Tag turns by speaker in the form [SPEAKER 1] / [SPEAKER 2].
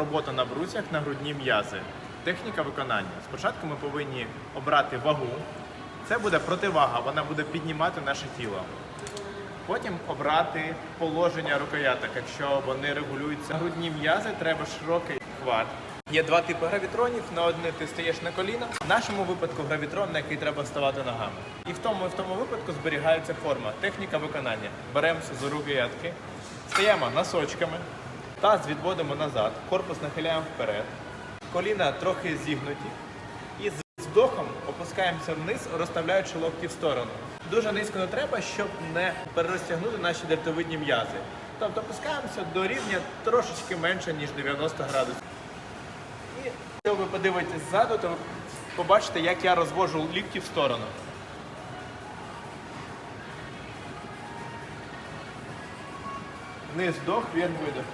[SPEAKER 1] робота на брусях на грудні м'язи. Техніка виконання. Спочатку ми повинні обрати вагу. Це буде противага, вона буде піднімати наше тіло. Потім обрати положення рукояток, якщо вони регулюються. Грудні м'язи треба широкий хват. Є два типи гравітронів. На одне ти стаєш на коліна. В нашому випадку гравітрон, на який треба ставати ногами. І в тому і в тому випадку зберігається форма, техніка виконання. Беремося за рукоятки, стаємо носочками, таз відводимо назад, корпус нахиляємо вперед, коліна трохи зігнуті. І з вдохом опускаємося вниз, розставляючи локті в сторону. Дуже низько не треба, щоб не перерозтягнути наші дельтовидні м'язи. Тобто опускаємося до рівня трошечки менше, ніж 90 градусів. І якщо ви подивитесь ззаду, то побачите, як я розвожу лікті в сторону. Вниз вдох, вверх видох.